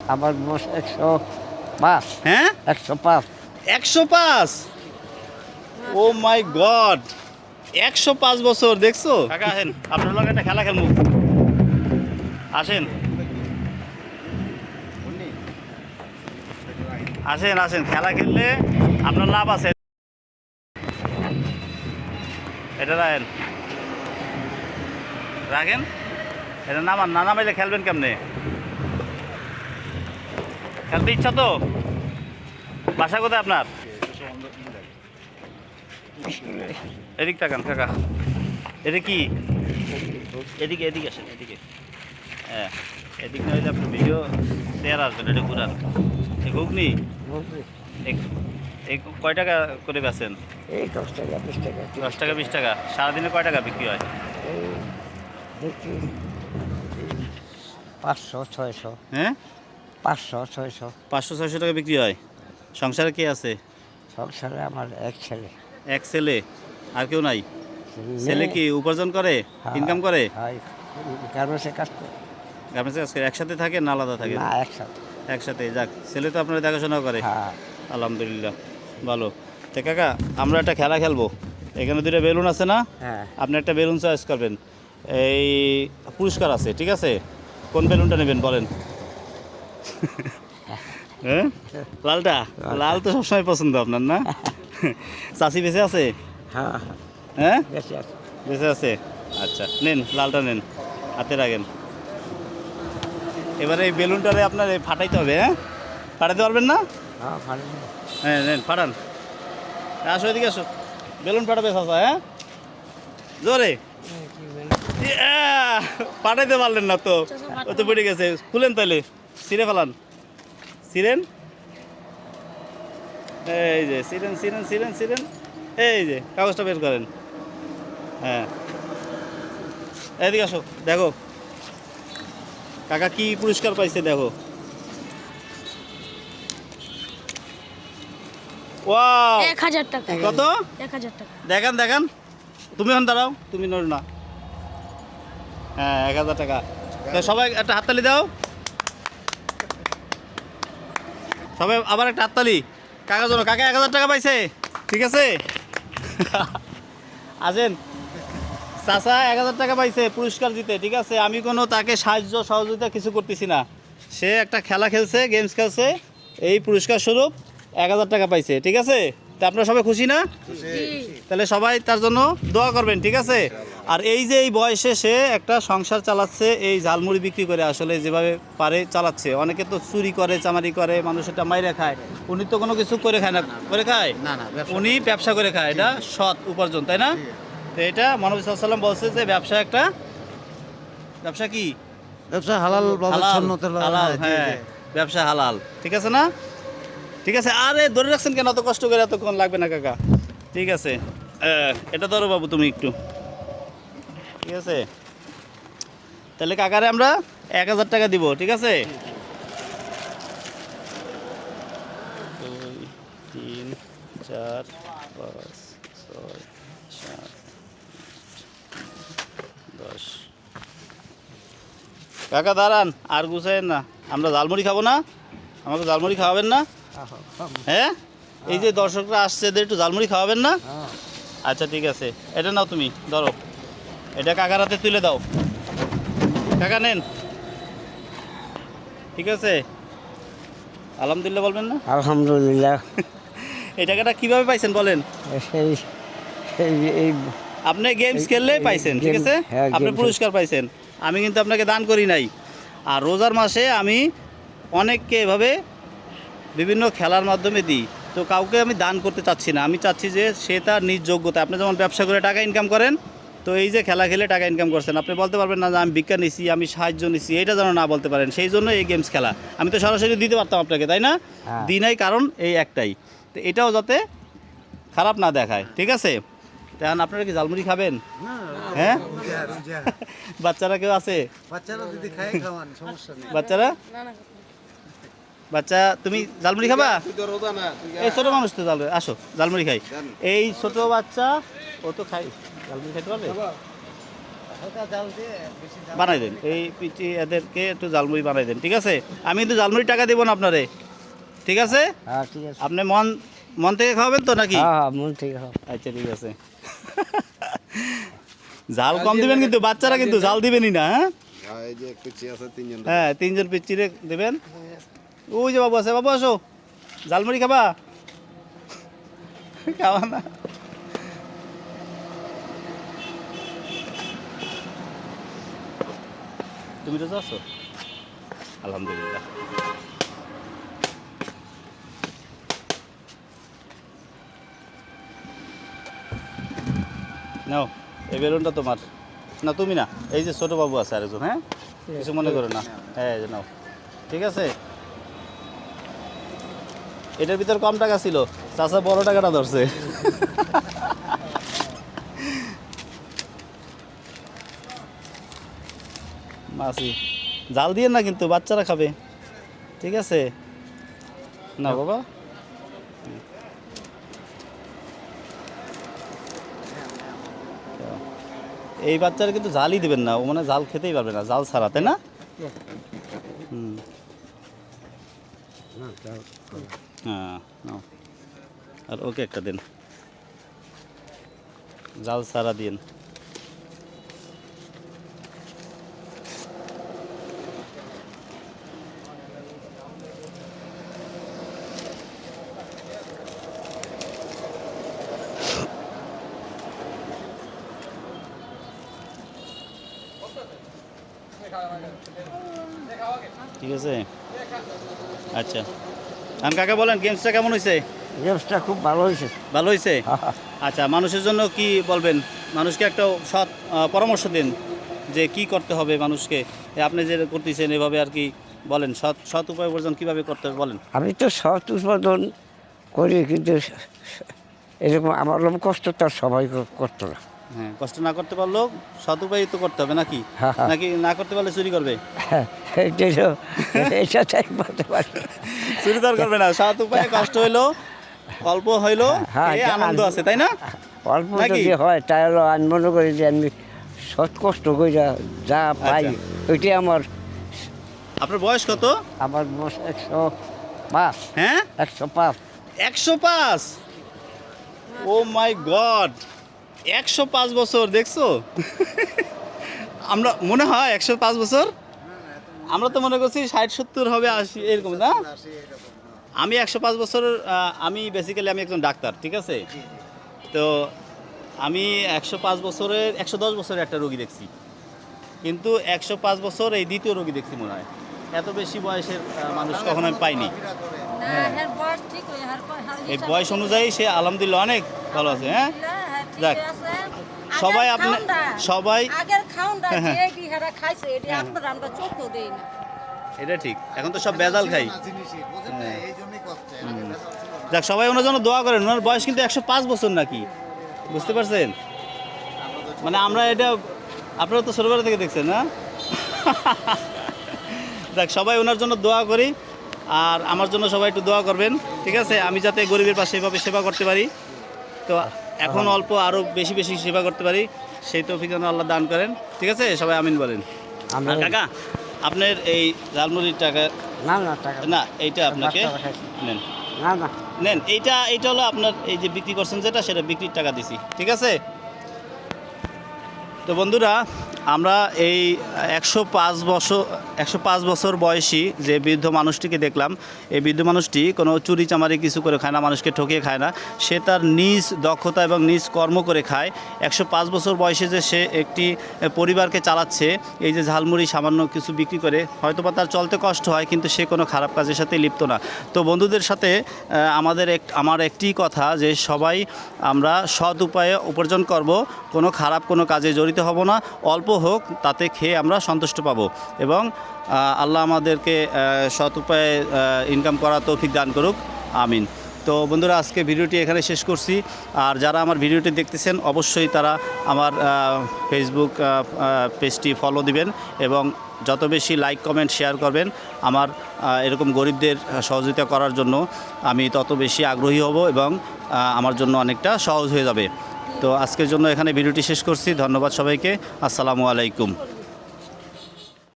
আমার বয়স একশো পাঁচ। হ্যাঁ? একশো পাঁচ। একশো পাঁচ? Oh my God. একশো পাঁচ বছর দেখছ? কাকা আসেন। আপনার লগে একটা খেলা খেলব। আসেন। আসেন আসেন। খেলা খেললে আপনার লাভ আছে। এটা রাখেন। রাখেন? এটা নামান না নামাইলে খেলবেন কেমনে? খেলতে ইচ্ছা তো? বাসা কোথায় আপনার? এদিক তাকান কাকা। এটা কি? এদিকে এদিকে আসেন এদিকে। হ্যাঁ এদিক না হইলে আপনার ভিডিও শেয়ার আসবেন এটা ঘুরান। এই ঘুগনি? কয় টাকা করে বেচেন? এই দশ টাকা বিশ টাকা। দশ টাকা বিশ টাকা। সারাদিনে কয় টাকা বিক্রি হয়? পাঁচশো ছয়শো। হ্যাঁ? পাঁচশো ছয়শো। পাঁচশো ছয়শো টাকা বিক্রি হয়। সংসারে কে আছে? সংসারে আমার এক ছেলে। এক ছেলে? আর কেউ নাই? ছেলে কি উপার্জন করে? ইনকাম করে? গার্মেন্টসে কাজ করে। গার্মেন্টসে কাজ করে? একসাথে থাকে না আলাদা থাকে? না একসাথে। একসাথে? যাক ছেলে তো আপনার দেখাশোনা করে। হ্যাঁ। আলহামদুলিল্লাহ ভালো। তো কাকা আমরা একটা খেলা খেলব। এখানে দুটো বেলুন আছে না? হ্যাঁ। আপনি একটা বেলুন চয়েস করবেন। এই পুরস্কার আছে ঠিক আছে? কোন বেলুনটা নেবেন বলেন? হ্যাঁ লালটা? লাল তো সবসময় পছন্দ আপনার না? চাষি বেঁচে আছে? হ্যাঁ হ্যাঁ। আছে। বেঁচে আছে? আচ্ছা নেন লালটা নেন। হাতে রাখেন। এবারে এই বেলুনটারে আপনার এই ফাটাইতে হবে হ্যাঁ? ফাটাতে পারবেন না? হ্যাঁ হ্যাঁ নেন ফাটান। আসো এদিকে আসো। বেলুন ফাটাবে চাচা হ্যাঁ? জোরে! ফাটাইতে পারলেন না তো। ও তো পড়ে গেছে। খুলেন তাহলে সিরে ফেলান। সিরেন এই যে সিরেন সিরেন সিরেন সিরেন এই যে কাগজটা বের করেন। হ্যাঁ। এদিকে আসো দেখো। কাকা কি পুরস্কার পাইছে দেখো। ওয়াও! এক হাজার টাকা। কত? এক হাজার টাকা। দেখান দেখান। তুমি এখন দাঁড়াও তুমি নড় না। হ্যাঁ এক হাজার টাকা। তা সবাই একটা হাততালি দাও। সবাই আবার একটা হাততালি। কাকা জন্য কাকা এক হাজার টাকা পাইছে। ঠিক আছে? আসেন। চাচা এক হাজার টাকা পাইছে পুরস্কার দিতে ঠিক আছে? আমি কোনো তাকে সাহায্য সহযোগিতা কিছু করতেছি না। সে একটা খেলা খেলছে গেমস খেলছে এই পুরস্কার স্বরূপ এক হাজার টাকা পাইছে ঠিক আছে? তা আপনারা সবাই খুশি না? তাহলে সবাই তার জন্য দোয়া করবেন ঠিক আছে? আর এই যে এই বয়সে সে একটা সংসার চালাচ্ছে এই ঝালমুড়ি বিক্রি করে আসলে যেভাবে পারে চালাচ্ছে। অনেকে তো চুরি করে চামারি করে মানুষেরটা মাইরে খায়। উনি তো কোনো কিছু করে খায় না। করে খায়? না না উনি ব্যবসা করে খায়। এটা সৎ উপার্জন তাই না? তো এটা মানব সাল্লাম বলছে যে ব্যবসা একটা ব্যবসা কি? ব্যবসা হালাল হালাল হ্যাঁ, হ্যাঁ। ব্যবসা হালাল। ঠিক আছে না? ঠিক আছে আরে ধরে রাখছেন কেন? অত কষ্ট করে এতক্ষণ লাগবে না কাকা। ঠিক আছে এটা ধরো বাবু তুমি একটু। ঠিক আছে? তাহলে কাকারে আমরা এক হাজার টাকা দিব ঠিক আছে? দুই তিন চার পাঁচ ছয় সাত দশ। কাকা দাঁড়ান আর গুছাইন না। আমরা জালমুড়ি খাব না? আমাকে জালমুড়ি খাওয়াবেন না? হ্যাঁ? এই যে দর্শকরা আসছে এদের একটু জালমুড়ি খাওয়াবেন না? হ্যাঁ। আচ্ছা ঠিক আছে। এটা নাও তুমি ধরো। এটা কাকার হাতে তুলে দাও। কাকা নেন। ঠিক আছে? আলহামদুলিল্লাহ বলবেন না? আলহামদুলিল্লাহ। এই টাকাটা কীভাবে পাইছেন বলেন? সেই এই এই আপনি গেমস খেললে পাইছেন ঠিক আছে? হ্যাঁ, আপনি পুরস্কার পাইছেন। আমি কিন্তু আপনাকে দান করি নাই। আর রোজার মাসে আমি অনেককে এভাবে বিভিন্ন খেলার মাধ্যমে দিই। তো কাউকে আমি দান করতে চাচ্ছি না। আমি চাচ্ছি যে সে তার নিজ যোগ্যতা আপনি যেমন ব্যবসা করে টাকা ইনকাম করেন তো এই যে খেলা খেলে টাকা ইনকাম করছেন আপনি বলতে পারবেন না যে আমি ভিক্ষা নিছি আমি সাহায্য নিছি এটা যেন না বলতে পারেন সেই জন্য এই গেমস খেলা। আমি তো সরাসরি দিতে পারতাম আপনাকে তাই না? হ্যাঁ। দিই কারণ এই একটাই। তো এটাও যাতে খারাপ না দেখায় ঠিক আছে? তেমন আপনারা কি জালমুড়ি খাবেন? হ্যাঁ? বাচ্চারা কেউ আছে? বাচ্চারা যদি খায় খাওয়ান সমস্যা নেই। বাচ্চারা? বাচ্চা তুমি জালমুড়ি খাবা? এই ছোট মানুষ তো জাল আসো জালমুড়ি খাই। এই ছোট বাচ্চা ও তো খাই পারবে? বানাই দেন। এই পিচি এদেরকে একটু জালমুড়ি বানাই দেন ঠিক আছে? আমি কিন্তু জালমুড়ি টাকা দেবো না আপনারে ঠিক আছে? হ্যাঁ ঠিক আছে। আপনি মন মন থেকে খাওয়াবেন তো নাকি? হ্যাঁ হ্যাঁ মন ঠিক আছে আচ্ছা ঠিক আছে। জাল কম দিবেন কিন্তু বাচ্চারা কিন্তু জাল দিবেনই না হ্যাঁ? এই যে কুচি আছে তিনজন হ্যাঁ তিনজন পিচ্চিরে দেবেন। ওই যে বাবু আছে বাবু আসো। জালমুড়ি খাবা? খাওয়া না। তুমি তো আছো? আলহামদুলিল্লাহ। নাও, এই বেলুনটা তোমার। না, তুমি না, এই যে ছোট বাবু আছে আরেকজন হ্যাঁ? কিছু মনে করো না। হ্যাঁ নাও। ঠিক আছে? এটার ভিতর কম টাকা ছিল, চাচা বড় টাকাটা ধরছে। মাসি জাল দিয়ে না কিন্তু, বাচ্চারা খাবে। ঠিক আছে? না বাবা। এই বাচ্চারা কিন্তু জালই দিবেন না, ও মানে জাল খেতেই পারবে না, জাল ছাড়া, তাই না? হুম। হ্যাঁ আর ওকে একটা দিন। জাল সারা দিন। ঠিক আছে? আচ্ছা। আমি কাকে বলেন গেমসটা কেমন হয়েছে গেমসটা খুব ভালো হয়েছে ভালো হয়েছে আচ্ছা মানুষের জন্য কি বলবেন? মানুষকে একটা সৎ পরামর্শ দিন যে কি করতে হবে মানুষকে। আপনি যে করতেছেন এভাবে আর কি বলেন সৎ সৎ উপায় উপার্জন কীভাবে করতে হবে বলেন? আমি তো সৎ উৎপাদন করি কিন্তু এরকম আমার কষ্ট তো আর সবাই কর- করতো না। হ্যাঁ কষ্ট না করতে পারলেও সৎ উপায় তো করতে হবে নাকি? হ্যাঁ, হ্যাঁ। নাকি না করতে পারলে চুরি করবে? হ্যাঁ চুরি তো করবে না সৎ উপায়ে কষ্ট হইল অল্প হইল আনন্দ। আছে তাই না? অল্প? যদি হয় তাই হলো আমি মনে করি যে আমি সৎ কষ্ট করে যা পাই আচ্ছা। ওইটাই আমার আপনার বয়স কত? আমার বয়স একশো পাঁচ। হ্যাঁ? একশো পাঁচ। একশো পাঁচ? Oh my God! একশো পাঁচ বছর দেখছ? আমরা মনে হয় একশো পাঁচ বছর? আমরা তো মনে করছি ষাট সত্তর হবে আশি এরকম না? আমি একশো পাঁচ বছর আমি বেসিক্যালি আমি একজন ডাক্তার ঠিক আছে? তো আমি একশো পাঁচ বছরের একশো দশ বছরের একটা রোগী দেখছি। কিন্তু একশো পাঁচ বছর এই দ্বিতীয় রোগী দেখছি মনে হয়। এত বেশি বয়সের মানুষ কখনো আমি পাইনি। হ্যাঁ। বয়স ঠিক হয়ে এই বয়স অনুযায়ী সে আলহামদুলিল্লাহ অনেক ভালো আছে হ্যাঁ? যাক। যাক সবাই আপনি- সবাই- আগের হ্যাঁ, হ্যাঁ। যে বিহারা খাইছে এটি আপনারা আমরা চোখও দেই না। এটা ঠিক। এখন তো সব বেজাল খাই। না। যাক সবাই ওনার জন্য দোয়া করেন ওনার বয়স কিন্তু একশো পাঁচ বছর নাকি। বুঝতে পারছেন? মানে আমরা এটা আপনারা তো ছোটবেলা থেকে দেখছেন না? যাক সবাই ওনার জন্য দোয়া করি আর আমার জন্য সবাই একটু দোয়া করবেন ঠিক আছে? আমি যাতে গরিবের পাশে এভাবে সেবা করতে পারি। তো এখন অল্প আরও বেশি বেশি সেবা করতে পারি সেই তৌফিক যেন আল্লাহ দান করেন। ঠিক আছে? সবাই আমিন বলেন। কাকা আপনার এই ঝালমুড়ির টাকা না না টাকা না এইটা আপনাকে নেন। না না। নেন এইটা এইটা হলো আপনার এই যে বিক্রি করছেন যেটা সেটা বিক্রির টাকা দিছি। ঠিক আছে? তো বন্ধুরা আমরা এই একশো পাঁচ বছর, একশো পাঁচ বছর বয়সী যে বৃদ্ধ মানুষটিকে দেখলাম, এই বৃদ্ধ মানুষটি কোনো চুরি চামারি কিছু করে খায় না, মানুষকে ঠকিয়ে খায় না। সে তার নিজ দক্ষতা এবং নিজ কর্ম করে খায়। একশো পাঁচ বছর বয়সে যে সে একটি পরিবারকে চালাচ্ছে, এই যে ঝালমুড়ি, সামান্য কিছু বিক্রি করে হয়তো বা তার চলতে কষ্ট হয়, কিন্তু সে কোনো খারাপ কাজের সাথে লিপ্ত না। তো বন্ধুদের সাথে আমাদের এক, আমার একটি কথা যে সবাই আমরা সৎ উপায়ে উপার্জন করব, কোনো খারাপ কোনো কাজে জড়িত হব না, অল্প হোক, তাতে খেয়ে আমরা সন্তুষ্ট পাবো এবং আল্লাহ আমাদেরকে সৎ উপায়ে ইনকাম করা তৌফিক দান করুক। আমিন। তো বন্ধুরা, আজকে ভিডিওটি এখানে শেষ করছি। আর যারা আমার ভিডিওটি দেখতেছেন, অবশ্যই তারা আমার ফেসবুক পেজটি ফলো দিবেন এবং যত বেশি লাইক কমেন্ট শেয়ার করবেন, আমার এরকম গরিবদের সহযোগিতা করার জন্য আমি তত বেশি আগ্রহী হব এবং আমার জন্য অনেকটা সহজ হয়ে যাবে। তো আজকের জন্য এখানে ভিডিওটি শেষ করছি। ধন্যবাদ সবাইকে। আসসালামু আলাইকুম।